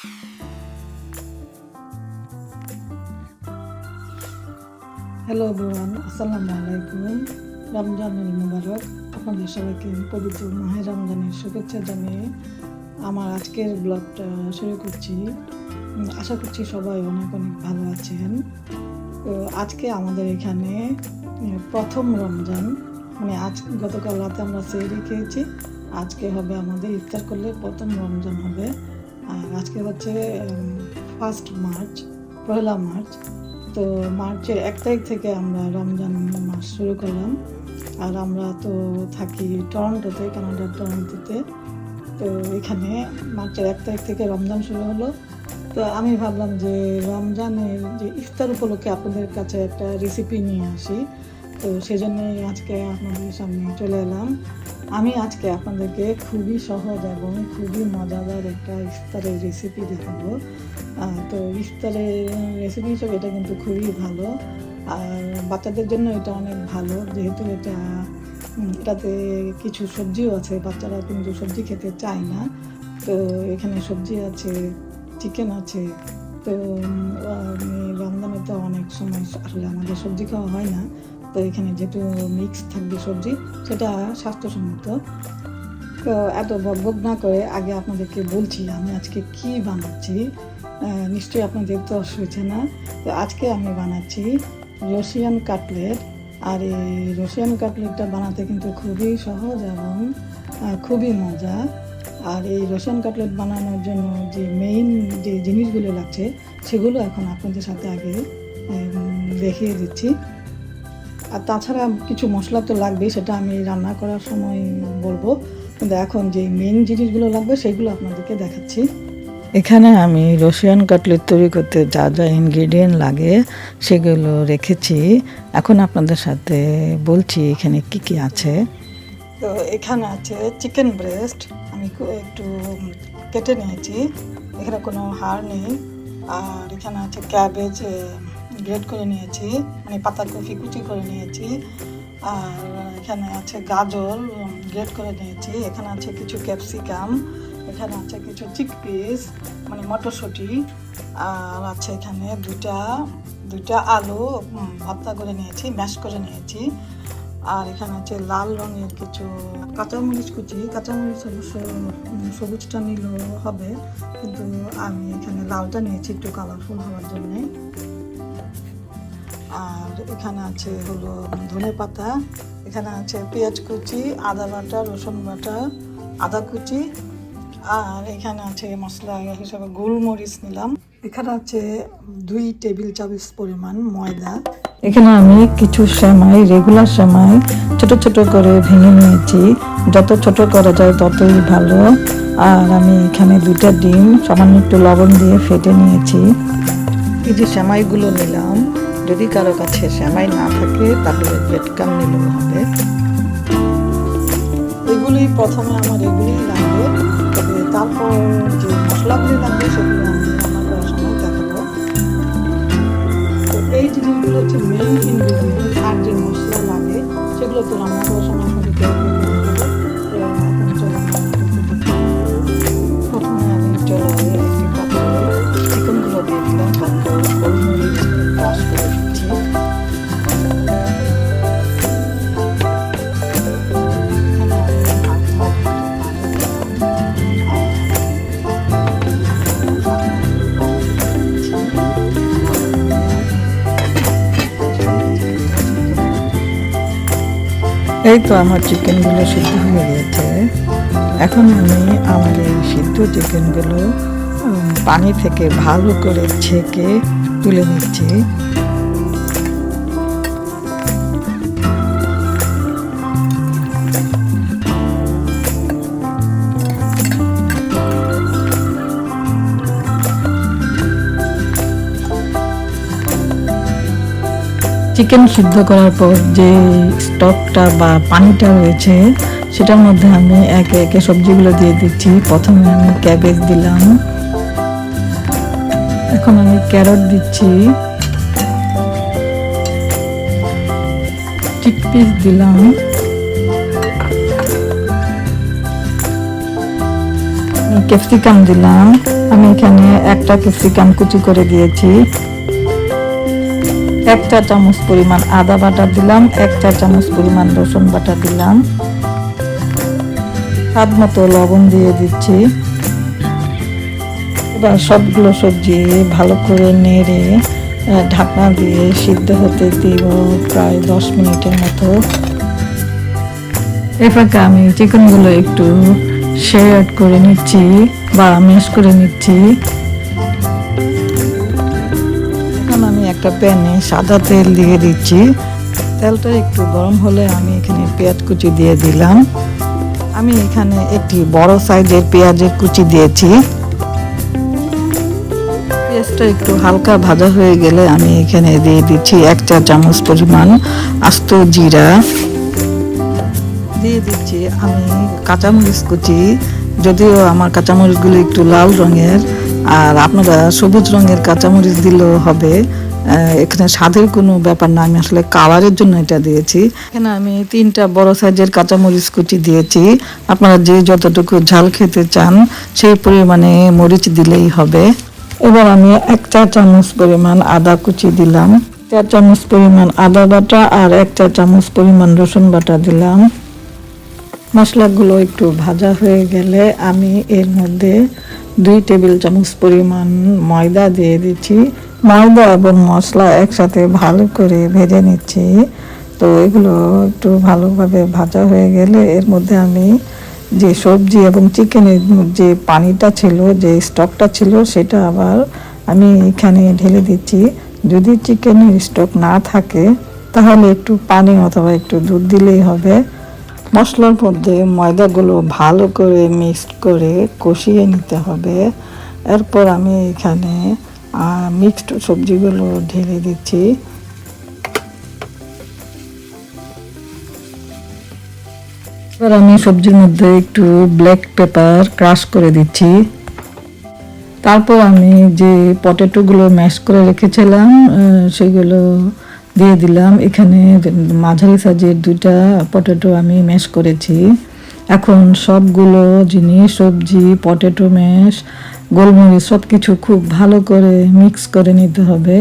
Hello বোন আসসালামু আলাইকুম রমজানুল মুবারক আপনাদের সবাইকে পবিত্র মাহে রমজানের শুভেচ্ছা জানিয়ে আমার আজকের ব্লগটা শুরু করছি। আশা করছি সবাই অনেক অনেক ভালো আছেন। তো আজকে আমাদের এখানে প্রথম রমজান। মানে আজ, গতকাল রাতে আমরা সেহরি খেয়েছি। আজকে হবে আমাদের ইফতার করলে প্রথম রমজান হবে। আর আজকে হচ্ছে ফার্স্ট মার্চ পহেলা মার্চ তো মার্চের এক তারিখ থেকে আমরা রমজান মাস শুরু করলাম। আর আমরা তো থাকি টরন্টোতে কানাডার টরন্টোতে তো এখানে মার্চের এক তারিখ থেকে রমজান শুরু হলো। তো আমি ভাবলাম যে রমজানের যে ইফতার উপলক্ষে আপনাদের কাছে একটা রেসিপি নিয়ে আসি। তো সেজন্যই আজকে আপনাদের সামনে চলে এলাম। আমি আজকে আপনাদেরকে খুবই সহজ এবং খুবই মজাদার একটা ইফতারের রেসিপি দেখাবো। তো ইফতারের রেসিপি হিসেবে এটা কিন্তু খুবই ভালো। আর বাচ্চাদের জন্য এটা অনেক ভালো, যেহেতু এটা এটাতে কিছু সবজিও আছে, বাচ্চারা কিন্তু সবজি খেতে চায় না। তো এখানে সবজি আছে চিকেন আছে। তো রমজানে তো অনেক সময় আসলে আমাদের সবজি খাওয়া হয় না। তো এখানে যেহেতু মিক্স থাকবে সবজি, সেটা স্বাস্থ্যসম্মত। তো এত বকবক না করে আগে আপনাদেরকে বলছি আমি আজকে কি বানাচ্ছি। নিশ্চয়ই আপনাদের তো হয়েছে না। তো আজকে আমি বানাচ্ছি রশিয়ান কাটলেট। আর এই রশিয়ান কাটলেটটা বানাতে কিন্তু খুবই সহজ এবং খুবই মজা। আর এই রশিয়ান কাটলেট বানানোর জন্য যে মেইন যে জিনিসগুলো লাগছে, সেগুলো এখন আপনাদের সাথে আগে দেখিয়ে দিচ্ছি। আর তাছাড়া কিছু মশলা তো লাগবেই সেটা আমি রান্না করার সময় বলব। কিন্তু এখন যে মেন জিনিসগুলো লাগবে, সেগুলো আপনাদেরকে দেখাচ্ছি। এখানে আমি রশিয়ান কাটলেট তৈরি করতে যা যা ইনগ্রেডিয়েন্ট লাগে, সেগুলো রেখেছি। এখন আপনাদের সাথে বলছি এখানে কি কি আছে। তো এখানে আছে চিকেন ব্রেস্ট আমি একটু কেটে নিয়েছি। এখানে কোনো হাড় নেই। আর এখানে আছে ক্যাবেজ গ্রেড করে নিয়েছি মানে পাতাকপি কুচি করে নিয়েছি। আর এখানে আছে গাজর গ্রেড করে নিয়েছি। এখানে আছে কিছু ক্যাপসিকাম এখানে আছে কিছু চিকপিস মানে মটরশুঁটি। আর আছে এখানে দুটা দুটা আলু ভর্তা করে নিয়েছি ম্যাশ করে নিয়েছি। আর এখানে আছে লাল রঙের কিছু কাঁচামরিচ কুচি। কাঁচামরিচ অবশ্য সবুজটা নিলেও হবে, কিন্তু আমি এখানে লালটা নিয়েছি একটু কালারফুল হওয়ার জন্যে। আর এখানে আছে হলো ধনে পাতা, এখানে আছে পেঁয়াজ কুচি, আদা বাটা, রসুন বাটা, আদা কুচি, আর এখানে আছে মশলা হিসাবে গোলমরিচ নিলাম। এখানে আছে দুই টেবিল চামচ পরিমাণ ময়দা। এখানে আমি কিছু সেমাই রেগুলার সেমাই, ছোট ছোট করে ভেঙে নিয়েছি। যত ছোট করা যায় ততই ভালো। আর আমি এখানে দুটা ডিম, সামান্য একটু লবণ দিয়ে ফেটে নিয়েছি। এই যে সেমাইগুলো নিলাম যদি কারও কাছে সেমাই না থাকে, তাহলে পেটকাম কাম নিলেও হবে? এগুলি প্রথমে আমার এগুলি লাগবে। তারপর যে মশলাগুলি লাগবে, সেগুলো এই তো আমার চিকেনগুলো সিদ্ধ হয়ে গেছে। এখন আমি আমার এই সিদ্ধ চিকেনগুলো পানি থেকে ভালো করে ছেঁকে তুলে নিচ্ছি। চিকেন সিদ্ধ করার পর যে স্টকটা বা পানিটা রয়েছে, সেটার মধ্যে আমি একে একে সবজিগুলো দিয়ে দিচ্ছি। প্রথমে আমি ক্যাবেজ দিলাম। এখন আমি ক্যারট দিচ্ছি। চিকপিস দিলাম। ক্যাপসিকাম দিলাম। আমি এখানে একটা ক্যাপসিকাম কুচি করে দিয়েছি। এক চা চামচ পরিমাণ আদা বাটা দিলাম এক চা চামচ পরিমাণ রসুন বাটা দিলাম। স্বাদ মতো লবণ দিয়ে দিচ্ছি। এবার সবগুলো সবজি ভালো করে নেড়ে ঢাকনা দিয়ে সিদ্ধ হতে দিব প্রায় দশ মিনিটের মতো। এ ফাঁকে আমি চিকেনগুলো একটু শেয়ার করে নিচ্ছি বা ম্যাশ করে নিচ্ছি। একটা প্যানে সাদা তেল দিয়ে দিচ্ছি। তেলটা একটু গরম হলে আমি এখানে পেঁয়াজ কুচি দিয়ে দিলাম। আমি এখানে একটি বড় সাইজের পেঁয়াজের কুচি দিয়েছি। পেঁয়াজটা একটু হালকা ভাজা হয়ে গেলে আমি এখানে দিয়ে দিচ্ছি এক চা চামচ পরিমাণ আস্ত জিরা। দিয়ে দিচ্ছি আমি কাঁচামরিচ কুচি। যদিও আমার কাঁচামরিচগুলো একটু লাল রঙের, আর আপনারা সবুজ রঙের কাঁচামরিচ দিলেও হবে। এখানে স্বাদের কোনো ব্যাপার না। আমি আসলে কালারের জন্য এটা দিয়েছি। এখানে আমি তিনটা বড় সাইজের কাঁচামরিচ কুচি দিয়েছি। আপনারা যে যতটুকু ঝাল খেতে চান, সেই পরিমাণে মরিচ দিলেই হবে। এবার আমি এক চা চামচ পরিমাণ আদা কুচি দিলাম। চার চামচ পরিমাণ আদা বাটা আর এক চা চামচ পরিমাণ রসুন বাটা দিলাম। মশলাগুলো একটু ভাজা হয়ে গেলে আমি এর মধ্যে দুই টেবিল চামচ পরিমাণ ময়দা দিয়ে দিচ্ছি। ময়দা এবং মশলা একসাথে ভালো করে ভেজে নিচ্ছি। তো এগুলো একটু ভালোভাবে ভাজা হয়ে গেলে এর মধ্যে আমি যে সবজি এবং চিকেনের যে পানিটা ছিল, যে স্টকটা ছিল, সেটা আবার আমি এখানে ঢেলে দিচ্ছি। যদি চিকেনের স্টক না থাকে, তাহলে একটু পানি অথবা একটু দুধ দিলেই হবে। মশলার মধ্যে ময়দাগুলো ভালো করে মিক্সড করে কষিয়ে নিতে হবে। এরপর আমি এখানে মিক্সড সবজিগুলো ঢেলে দিচ্ছি। এবার আমি সবজির মধ্যে একটু ব্ল্যাক পেপার ক্রাশ করে দিচ্ছি। তারপর আমি যে পটেটোগুলো ম্যাশ করে রেখেছিলাম সেগুলো দিয়ে দিলাম। এখানে মাঝারি সাইজের দুইটা পটেটো আমি ম্যাশ করেছি। এখন সবগুলো জিনিস, সবজি পটেটো ম্যাশ গোলমরিচ সব কিছু খুব ভালো করে মিক্স করে নিতে হবে।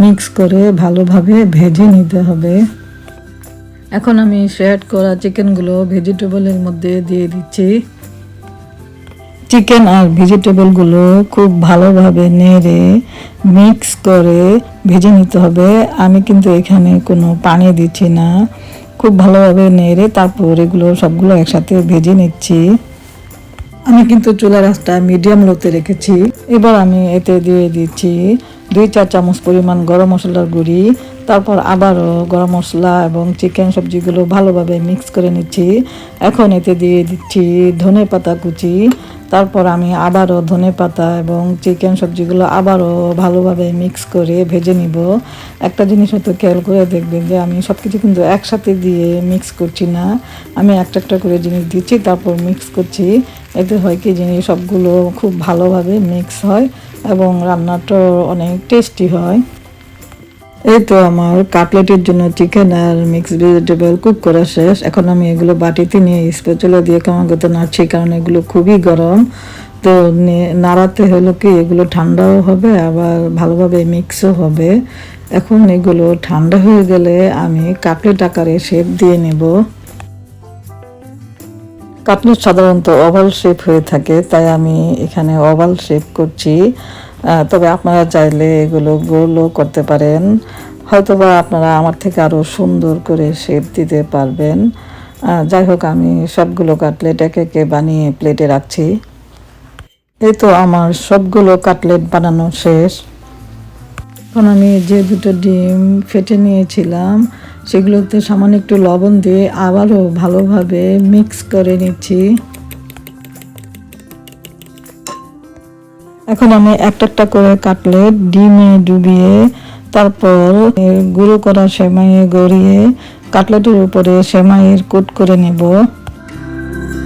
মিক্স করে ভালোভাবে ভেজে নিতে হবে। এখন আমি শেয়ার করা চিকেনগুলো ভেজিটেবলের মধ্যে দিয়ে দিচ্ছি। চিকেন আর ভেজিটেবলগুলো খুব ভালোভাবে নেড়ে মিক্স করে ভেজে নিতে হবে। আমি কিন্তু এখানে কোনো পানি দিচ্ছি না। খুব ভালোভাবে নেড়ে তারপর এগুলো সবগুলো একসাথে ভেজে নিচ্ছি। আমি কিন্তু চুলা রাসটা মিডিয়াম লোতে রেখেছি। এবার আমি এতে দিয়ে দিচ্ছি দুই চার চামচ পরিমাণ গরম মশলার গুঁড়ি, তারপর আবারও গরম মশলা এবং চিকেন সবজিগুলো ভালোভাবে মিক্স করে নিচ্ছি। এখন এতে দিয়ে দিচ্ছি ধনে পাতা কুচি তারপর আমি আবারও ধনে পাতা এবং চিকেন সবজিগুলো আবারও ভালোভাবে মিক্স করে ভেজে নিব। একটা জিনিস হয়তো খেয়াল করে দেখবেন যে আমি সব কিছু কিন্তু একসাথে দিয়ে মিক্স করছি না। আমি একটা একটা করে জিনিস দিচ্ছি, তারপর মিক্স করছি। এতে হয় কি জিনিস সবগুলো খুব ভালোভাবে মিক্স হয় এবং রান্নাটাও অনেক টেস্টি হয়। এই তো আমার কাটলেটের জন্য চিকেন আর মিক্স ভেজিটেবল কুক করা শেষ। এখন আমি এগুলো বাটিতে নিয়ে স্পেচুলা দিয়ে কেমন করতে নাড়ছি, কারণ এগুলো খুবই গরম। তো নাড়াতে হলো কি, এগুলো ঠান্ডাও হবে, আবার ভালোভাবে মিক্সও হবে। এখন এগুলো ঠান্ডা হয়ে গেলে আমি কাটলেট আকারে শেপ দিয়ে নেব। কাটলেট সাধারণত ওভাল শেপ হয়ে থাকে, তাই আমি এখানে ওভাল শেপ করছি। তবে আপনারা চাইলে এগুলো গোলও করতে পারেন। হয়তোবা আপনারা আমার থেকে আরও সুন্দর করে শেপ দিতে পারবেন। যাই হোক, আমি সবগুলো কাটলেট একে একে বানিয়ে প্লেটে রাখছি। এই তো আমার সবগুলো কাটলেট বানানো শেষ। এখন আমি যে দুটো ডিম ফেটে নিয়েছিলাম, সেগুলোতে সামান্য একটু লবণ দিয়ে আবারও ভালোভাবে মিক্স করে নিচ্ছি। এখন আমি একটা একটা করে কাটলেট ডিমে ডুবিয়ে তারপর গুঁড়ো করা সেমাইয়ে গড়িয়ে কাটলেটের উপরে সেমাইয়ের কোট করে নেব।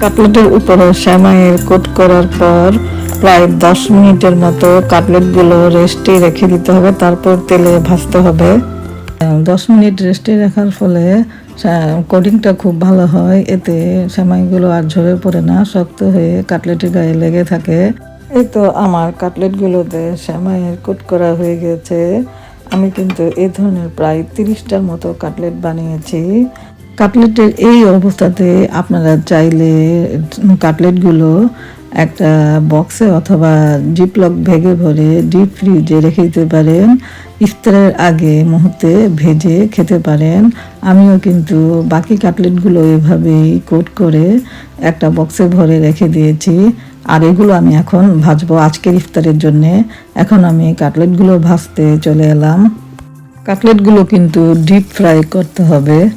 কাটলেটের উপরে সেমাইয়ের কোট করার পর প্রায় দশ মিনিটের মতো কাটলেটগুলো রেস্টে রেখে দিতে হবে, তারপর তেলে ভাজতে হবে। দশ মিনিট রেস্টে রাখার ফলে কোটিংটা খুব ভালো হয়, এতে সেমাইগুলো আর ঝরে পড়ে না, শক্ত হয়ে কাটলেটের গায়ে লেগে থাকে। এই তো আমার কাটলেটগুলোতে শ্যামাইয়ের কোট করা হয়ে গেছে। আমি কিন্তু এই ধরনের প্রায় তিরিশটার মতো কাটলেট বানিয়েছি। কাটলেটের এই অবস্থাতে আপনারা চাইলে কাটলেটগুলো একটা বক্সে অথবা জিপলক ভেগে ভরে ডিপ ফ্রিজে রেখে দিতে পারেন। ইফতারের আগে মুহূর্তে ভেজে খেতে পারেন। আমিও কিন্তু বাকি কাটলেটগুলো এভাবেই কোট করে একটা বক্সে ভরে রেখে দিয়েছি। আর এগুলো আমি এখন ভাজবো আজকের ইফতারের জন্যে। এখন আমি কাটলেটগুলো ভাজতে চলে এলাম। কাটলেটগুলো কিন্তু ডিপ ফ্রাই করতে হবে।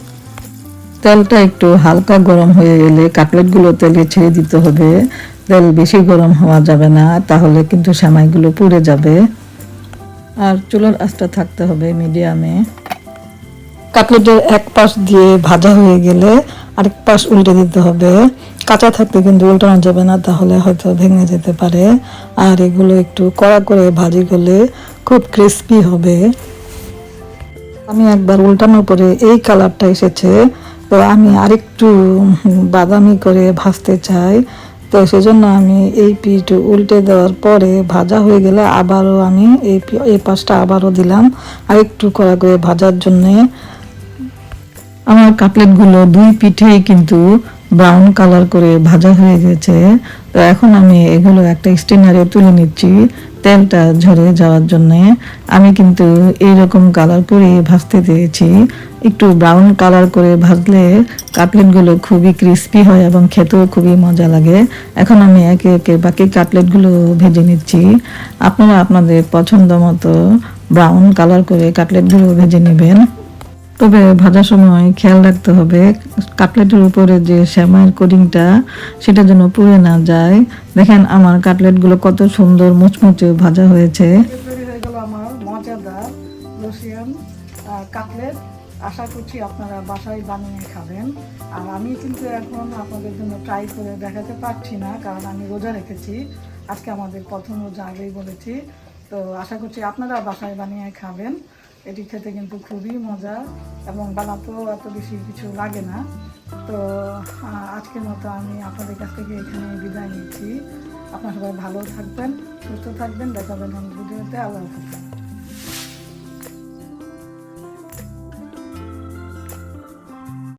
তেলটা একটু হালকা গরম হয়ে গেলে কাটলেটগুলো তেলে ছেড়ে দিতে হবে। তেল বেশি গরম হওয়া যাবে না, তাহলে কিন্তু সেমাইগুলো পুড়ে যাবে। আর চুলার আঁচটা থাকতে হবে মিডিয়ামে। কাটলেটের এক পাশ দিয়ে ভাজা হয়ে গেলে আরেক পাশ উল্টে দিতে হবে। কাঁচা থাকতে কিন্তু উল্টানো যাবে না, তাহলে হয়তো ভেঙে যেতে পারে। আর এগুলো একটু কড়া করে ভাজি করলে খুব ক্রিস্পি হবে। আমি একবার উল্টানোর পরে এই কালারটা এসেছে। তো আমি আরেকটু বাদামি করে ভাজতে চাই। তো সেজন্য আমি এই পিঠ উল্টে দেওয়ার পরে ভাজা হয়ে গেলে আবারও আমি এই এই পাশটা আবারও দিলাম। আর একটু কড়া করে ভাজার জন্যে। আমার কাটলেটগুলো দুই পিঠেই কিন্তু ব্রাউন কালার করে ভাজা হয়ে গেছে। তো এখন আমি এগুলো একটা স্টেনারে তুলে নিচ্ছি তেলটা ঝরে যাওয়ার জন্য। আমি কিন্তু এইরকম কালার করে ভাজতে দিয়েছি। একটু ব্রাউন কালার করে ভাজলে কাটলেটগুলো খুবই ক্রিস্পি হয় এবং খেতেও খুবই মজা লাগে। এখন আমি একে একে বাকি কাটলেটগুলো ভেজে নিচ্ছি। আপনারা আপনাদের পছন্দ মতো ব্রাউন কালার করে কাটলেটগুলো ভেজে নেবেন। তবে ভাজার সময় খেয়াল রাখতে হবে, কাটলেটের উপরে যে শ্যামাইয়ের কোডিংটা সেটা যেন পুড়ে না যায়। দেখেন আমার কাটলেটগুলো কত সুন্দর মুচমুচে ভাজা হয়েছে। হয়ে আমার মজাদার কাটলেট। আশা করছি আপনারা বাসায় বানিয়ে খাবেন। আর আমি কিন্তু এখন আপনাদের জন্য ট্রাই করে দেখাতে পারছি না, কারণ আমি রোজা রেখেছি। আজকে আমাদের প্রথম রোজা আগেই বলেছি। তো আশা করছি আপনারা বাসায় বানিয়ে খাবেন। এটি খেতে কিন্তু খুবই মজা এবং বানাতেও এত বেশি কিছু লাগে না। তো আজকের মতো আমি আপনাদের কাছ থেকে এখানে বিদায় নিচ্ছি। আপনারা সবাই ভালো থাকবেন, সুস্থ থাকবেন, দেখা যাবেন ভিডিওতে। আল্লাহ হাফিজ।